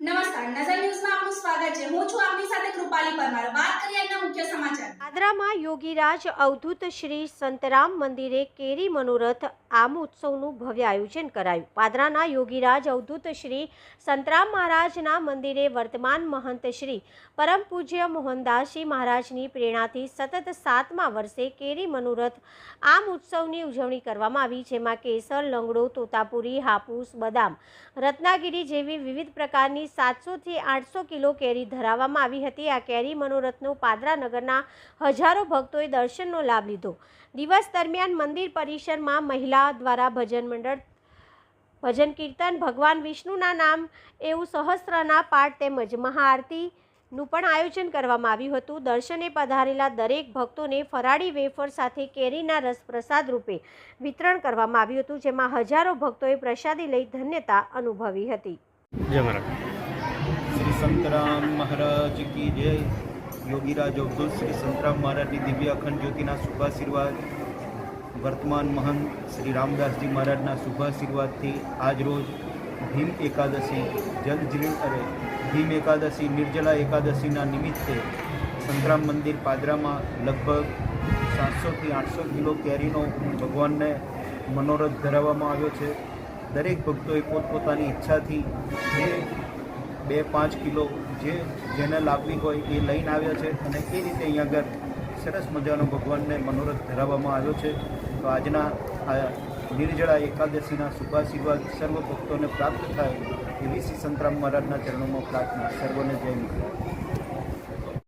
નમસ્કાર. નજર ન્યૂઝમાં આપનું સ્વાગત છે. હું છું આપની સાથે પાદરામાં યોગીરાજ અવધૂત શ્રી સંતરામ મંદિરે કેરી મનોરથ આમ ઉત્સવનું ભવ્ય આયોજન કરાયું. પાદરાના યોગીરાજ અવધૂત શ્રી સંતરામ મહારાજના મંદિરે વર્તમાન મહંત શ્રી પરમ પૂજ્ય મોહનદાસજી મહારાજની પ્રેરણાથી સતત સાતમા વર્ષે કેરી મનોરથ આમ ઉત્સવની ઉજવણી કરવામાં આવી, જેમાં કેસર, લંગડો, તોતાપુરી, હાપૂસ, બદામ, રત્નાગીરી જેવી વિવિધ પ્રકારની સાતસોથી આઠસો કિલો કેરી ધરાવવામાં આવી હતી. આ કેરી મનોરથનો પાદરા નગરના હજારો ભક્તોએ દર્શનનો લાભ લીધો. દિવસ દરમિયાન મંદિર પરિસરમાં મહિલા દ્વારા ભજન મંડળ, ભજન કીર્તન, ભગવાન વિષ્ણુના નામ એવું સહસ્ત્રના પાઠ તેમજ મહાઆરતીનું પણ આયોજન કરવામાં આવ્યું હતું. દર્શને પધારેલા દરેક ભક્તોને ફરાળી વેફર સાથે કેરીના રસ પ્રસાદ રૂપે વિતરણ કરવામાં આવ્યું હતું, જેમાં હજારો ભક્તોએ પ્રસાદી લઈ ધન્યતા અનુભવી હતી. સંતરામ મહારાજ કી જય. યોગીરાજ અવધૂત શ્રી સંતરામ મહારાજની દિવ્ય અખંડ જ્યોતિના શુભાશીર્વાદ. વર્તમાન મહંત શ્રી રામદાસજી મહારાજના શુભાશીર્વાદથી આજ રોજ ભીમ એકાદશી જલ જીર્ણ અરે ભીમ એકાદશી, નિર્જલા એકાદશીના નિમિત્તે સંતરામ મંદિર પાદરામાં લગભગ સાતસોથી આઠસો કિલો કેરીનો ભગવાનને મનોરથ ધરાવવામાં આવ્યો છે. દરેક ભક્તોએ પોતપોતાની ઈચ્છાથી જે બે પાંચ કિલો જે જેને લાવવી હોય એ લઈને આવ્યા છે અને એ રીતે અહીંયા આગળ સરસ મજાનો ભગવાનને મનોરથ ધરાવવામાં આવ્યો છે. તો આજના આ નિર્જળા એકાદશીના શુભાશીર્વાદ સર્વ ભક્તોને પ્રાપ્ત થાય એવી શ્રી સંતરામ મહારાજના ચરણોમાં પ્રાર્થના. સર્વને જય મિત્ર